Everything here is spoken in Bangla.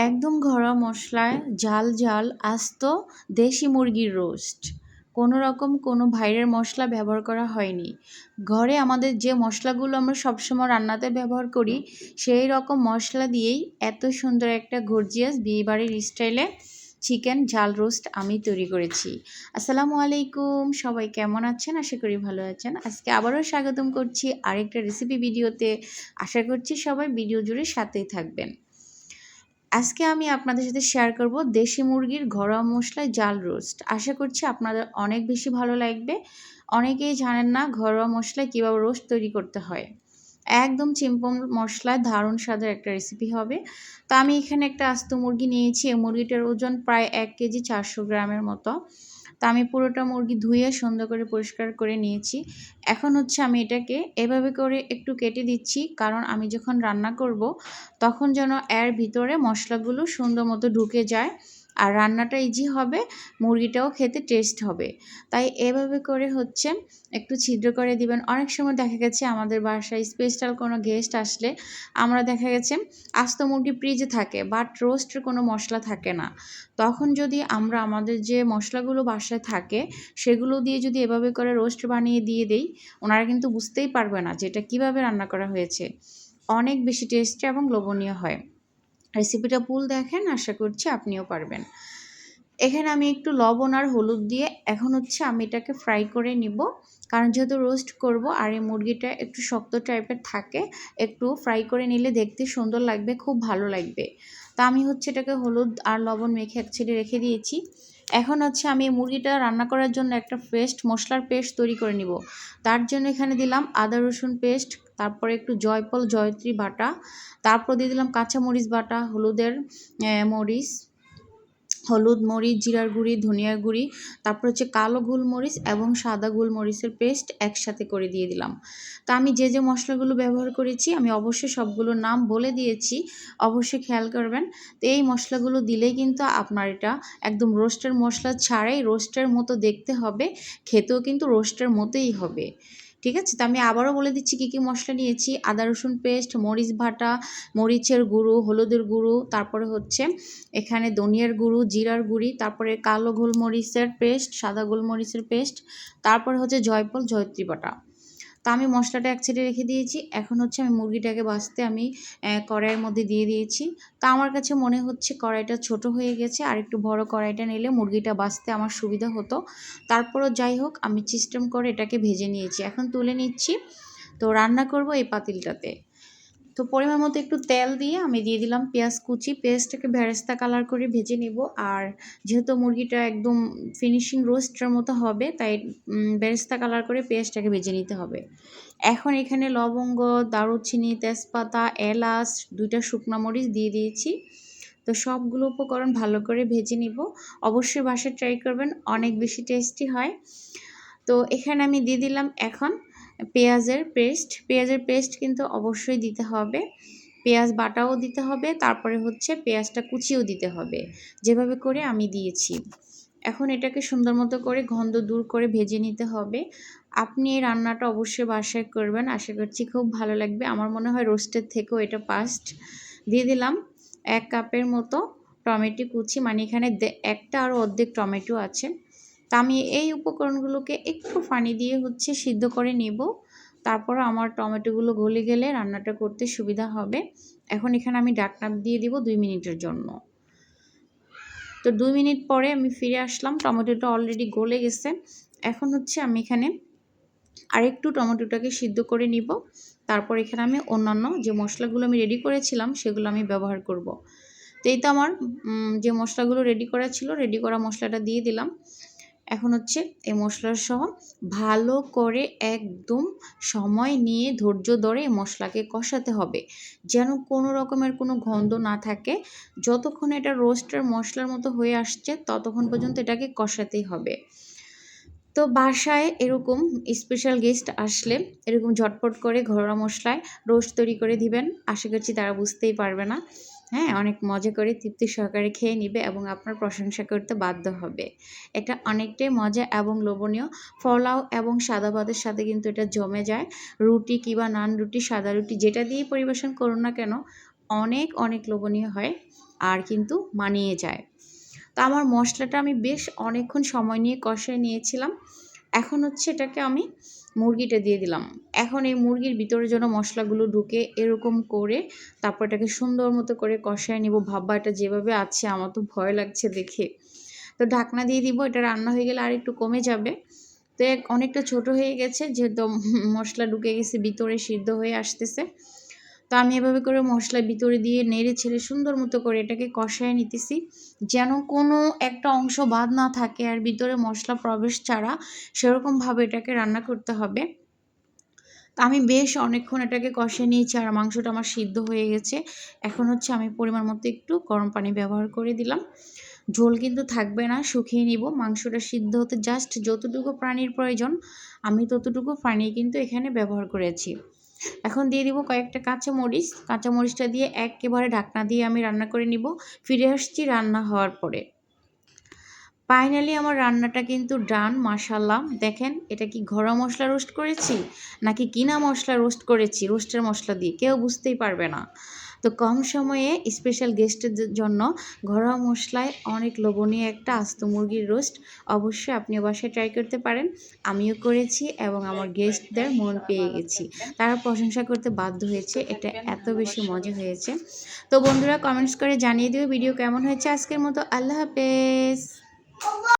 একদম ঘরোয়া মশলায় ঝাল ঝাল আস্ত দেশি মুরগির রোস্ট। কোনো রকম কোনো বাইরের মশলা ব্যবহার করা হয়নি। ঘরে আমাদের যে মশলাগুলো আমরা সবসময় রান্নাতে ব্যবহার করি, সেই রকম মশলা দিয়েই এত সুন্দর একটা গর্জিয়াস বিয়েবাড়ির স্টাইলে চিকেন ঝাল রোস্ট আমি তৈরি করেছি। আসসালামু আলাইকুম, সবাই কেমন আছেন? আশা করি ভালো আছেন। আজকে আবারও স্বাগতম করছি আরেকটা রেসিপি ভিডিওতে। আশা করছি সবাই ভিডিও জুড়ে সাথেই থাকবেন। আজকে আমি আপনাদের সাথে শেয়ার করব দেশি মুরগির ঘরোয়া মশলায় জাল রোস্ট আশা করছি আপনাদের অনেক বেশি ভালো লাগবে। অনেকেই জানেন না ঘরোয়া মশলায় কীভাবে রোস্ট তৈরি করতে হয়। একদম চিম্পম মশলায় দারুণ স্বাদের একটা রেসিপি হবে। তা আমি এখানে একটা আস্ত মুরগি নিয়েছি। এই মুরগিটার ওজন প্রায় এক কেজি চারশো গ্রামের মতো। তা আমি পুরোটা মুরগি ধুয়ে সুন্দর করে পরিষ্কার করে নিয়েছি। এখন হচ্ছে আমি এটাকে এভাবে করে একটু কেটে দিচ্ছি, কারণ আমি যখন রান্না করব, তখন যেন এর ভিতরে মশলাগুলো সুন্দর মতো ঢুকে যায়। আর রান্নাটা ইজি হবে, মুরগিটাও খেতে টেস্ট হবে। তাই এভাবে করে হচ্ছে একটু ছিদ্র করে দিবেন। অনেক সময় দেখা গেছে আমাদের বাসায় স্পেশাল কোনো গেস্ট আসলে আমরা দেখা গেছে আস্ত মুরগি ফ্রিজে থাকে বাট রোস্টের কোনো মশলা থাকে না। তখন যদি আমরা আমাদের যে মশলাগুলো বাসায় থাকে, সেগুলো দিয়ে যদি এভাবে করে রোস্ট বানিয়ে দিয়ে দেই, ওনারা কিন্তু বুঝতেই পারবে না যে এটা কীভাবে রান্না করা হয়েছে। অনেক বেশি টেস্টি এবং লোভনীয় হয়। রেসিপিটা ভুল দেখেন, আশা করছি আপনিও পারবেন। এখানে আমি একটু লবণ আর হলুদ দিয়ে এখন হচ্ছে আমি এটাকে ফ্রাই করে নিব। কারণ যেহেতু রোস্ট করব আর এই মুরগিটা একটু শক্ত টাইপের থাকে, একটু ফ্রাই করে নিলে দেখতে সুন্দর লাগবে, খুব ভালো লাগবে। তা আমি হচ্ছে এটাকে হলুদ আর লবণ মেখে ছেড়ে রেখে দিয়েছি। এখন হচ্ছে আমি মুরগিটা রান্না করার জন্য একটা পেস্ট মশলার পেস্ট তৈরি করে নিব। তার জন্য এখানে দিলাম আদা রসুন পেস্ট তারপরে একটু জয়পল জয়ত্রী বাটা, তারপর দিয়ে দিলাম কাঁচা মরিচ বাটা, হলুদের মরিচ, হলুদ মরিচ, জিরার গুঁড়ি, ধনিয়ার গুঁড়ি, তারপর হচ্ছে কালো গোলমরিচ এবং সাদা গোলমরিচের পেস্ট একসাথে করে দিয়ে দিলাম। তা আমি যে যে মশলাগুলো ব্যবহার করেছি, আমি অবশ্যই সবগুলোর নাম বলে দিয়েছি, অবশ্যই খেয়াল করবেন। তো এই মশলাগুলো দিলেই কিন্তু আপনার এটা একদম রোস্টের মশলা ছাড়াই রোস্টের মতো দেখতে হবে, খেতেও কিন্তু রোস্টের মতোই হবে। ঠিক আছে? তো আমি আবারও বলে দিচ্ছি কী কী মশলা নিয়েছি। আদা, রসুন পেস্ট মরিচ ভাটা মরিচের গুঁড়ো, হলুদের গুঁড়ো, তারপরে হচ্ছে এখানে ধনিয়ার গুঁড়ো, জিরার গুঁড়ি, তারপরে কালো গোলমরিচের পেস্ট সাদা গোলমরিচের পেস্ট তারপরে হচ্ছে জয়ফল, জয়ত্রী বাটা। তা আমি মশলাটা এক সাইডে রেখে দিয়েছি। এখন হচ্ছে আমি মুরগিটাকে বাছতে আমি কড়াইয়ের মধ্যে দিয়ে দিয়েছি। তা আমার কাছে মনে হচ্ছে কড়াইটা ছোট হয়ে গেছে। আর একটু বড় কড়াইটা নিলে মুরগিটা বাছতে আমার সুবিধা হতো। তারপরও যাই হোক, আমি সিস্টেম করে এটাকে ভেজে নিয়েছি। এখন তুলে নিচ্ছি। তো রান্না করব এই পাতিলটাতে। তো পরিমাণ মতো একটু তেল দিয়ে আমি দিয়ে দিলাম পেঁয়াজ কুচি। পেঁয়াজটাকে ভেরেস্তা কালার করে ভেজে নিব। আর যেহেতু মুরগিটা একদম ফিনিশিং রোস্টের মতো হবে, তাই বেরেস্তা কালার করে পেঁয়াজটাকে ভেজে নিতে হবে। এখন এখানে লবঙ্গ, দারুচিনি, তেজপাতা, এলাচ দুইটা শুকনো মরিচ দিয়ে দিয়েছি। তো সবগুলো উপকরণ ভালো করে ভেজে নিব। অবশ্যই বাসায় ট্রাই করবেন, অনেক বেশি টেস্টি হয়। তো এখানে আমি দিয়ে দিলাম এখন পেঁয়াজের পেস্ট। পেঁয়াজের পেস্ট কিন্তু অবশ্যই দিতে হবে। পেঁয়াজ বাটাও দিতে হবে, তারপরে হচ্ছে পেঁয়াজটা কুচিও দিতে হবে। যেভাবে করে আমি দিয়েছি। এখন এটাকে সুন্দর মতো করে গন্ধ দূর করে ভেজে নিতে হবে। আপনি এই রান্নাটা অবশ্যই বাসায় করবেন। আশা করছি খুব ভালো লাগবে। আমার মনে হয় রোস্টের থেকেও এটা পাস্ট। দিয়ে দিলাম এক কাপের মতো টমেটো কুচি। মানে এখানে একটা আরও অর্ধেক টমেটো আছে। তা আমি এই উপকরণগুলোকে একটু পানি দিয়ে হচ্ছে সিদ্ধ করে নেব। তারপর আমার টমেটোগুলো গলে গেলে রান্নাটা করতে সুবিধা হবে। এখন এখানে আমি ডাকনা দিয়ে দিব দুই মিনিটের জন্য। তো দুই মিনিট পরে আমি ফিরে আসলাম, টমেটোটা অলরেডি গলে গেছে। এখন হচ্ছে আমি এখানে আরেকটু টমেটোটাকে সিদ্ধ করে নিব। তারপর এখানে আমি অন্যান্য যে মশলাগুলো আমি রেডি করেছিলাম, সেগুলো আমি ব্যবহার করব। তো এই তো আমার যে মশলাগুলো রেডি করা ছিল রেডি করা মশলাটা দিয়ে দিলাম। এখন হচ্ছে এই মশলার সহ ভালো করে একদম সময় নিয়ে ধৈর্য ধরে মশলাকে কষাতে হবে। যেন কোনো রকমের কোনো গন্ধ না থাকে। যতক্ষণ এটা রোস্টের মশলার মতো হয়ে আসছে, ততক্ষণ পর্যন্ত এটাকে কষাতেই হবে। তো বাসায় এরকম স্পেশাল গেস্ট আসলে এরকম ঝটপট করে ঘরোয়া মশলায় রোস্ট তৈরি করে দিবেন। আশা করছি তারা বুঝতেই পারবে না। হ্যাঁ অনেক মজা করে তৃপ্তি সহকারে খেয়ে নিবে এবং আপনার প্রশংসা করতে বাধ্য হবে। এটা অনেকটাই মজা এবং লোভনীয়। ফলাও এবং সাদা ভাতের সাথে কিন্তু এটা জমে যায়। রুটি কিংবা নান রুটি, সাদা রুটি যেটা দিয়ে পরিবেশন করুন না কেন, অনেক অনেক লোভনীয় হয় আর কিন্তু মানিয়ে যায়। তো আমার মশলাটা আমি বেশ অনেকক্ষণ সময় নিয়ে কষায় নিয়েছিলাম। এখন হচ্ছে এটাকে আমি মুরগিটা দিয়ে দিলাম। এখন এই মুরগির ভিতরে যেন মশলাগুলো ঢুকে এরকম করে তারপর এটাকে সুন্দর মতো করে কষায় নেব। ভাববা এটা যেভাবে আছে, আমার তো ভয় লাগছে দেখে। তো ঢাকনা দিয়ে দিব, এটা রান্না হয়ে গেলে আর একটু কমে যাবে। তো অনেকটা ছোট হয়ে গেছে, যেহেতু মশলা ঢুকে গেছে, ভিতরে সিদ্ধ হয়ে আসতেছে। তো আমি এভাবে করে মশলা ভিতরে দিয়ে নেড়ে ছেড়ে সুন্দর মতো করে এটাকে কষায় নিতেছি। যেন কোনো একটা অংশ বাদ না থাকে আর ভিতরে মশলা প্রবেশ ছাড়া সেরকমভাবে এটাকে রান্না করতে হবে। তো আমি বেশ অনেকক্ষণ এটাকে কষে নিয়েছি আর মাংসটা আমার সিদ্ধ হয়ে গেছে। এখন হচ্ছে আমি পরিমাণ মতো একটু গরম পানি ব্যবহার করে দিলাম। ঝোল কিন্তু থাকবে না, শুকিয়ে নিব। মাংসটা সিদ্ধ হতে জাস্ট যতটুকু পানির প্রয়োজন, আমি ততটুকু পানি কিন্তু এখানে ব্যবহার করেছি। এখন দিয়ে দিব কয়েকটা কাঁচা মরিচ কাঁচা মরিচটা দিয়ে একেবারে ঢাকনা দিয়ে আমি রান্না করে নিব। ফিরে আসছি রান্না হওয়ার পরে। ফাইনালি আমার রান্নাটা কিন্তু ডান মাসাল্লাম দেখেন, এটা কি ঘরোয়া মশলা রোস্ট করেছি, নাকি কিনা মশলা রোস্ট করেছি রোস্টের মশলা দিয়ে? কেউ বুঝতেই পারবে না। তো কম সময়ে স্পেশাল গেস্টের জন্য ঘরোয়া মশলায় অনেক লোভনীয় একটা আস্ত মুরগির রোস্ট অবশ্যই আপনি বাসায় ট্রাই করতে পারেন। আমিও করেছি এবং আমার গেস্টদের মন পেয়ে গেছি। তারা প্রশংসা করতে বাধ্য হয়েছে, এটা এত বেশি মজা হয়েছে। তো বন্ধুরা কমেন্টস করে জানিয়ে দিও ভিডিও কেমন হয়েছে আজকের মতো। আল্লাহ হাফেজ।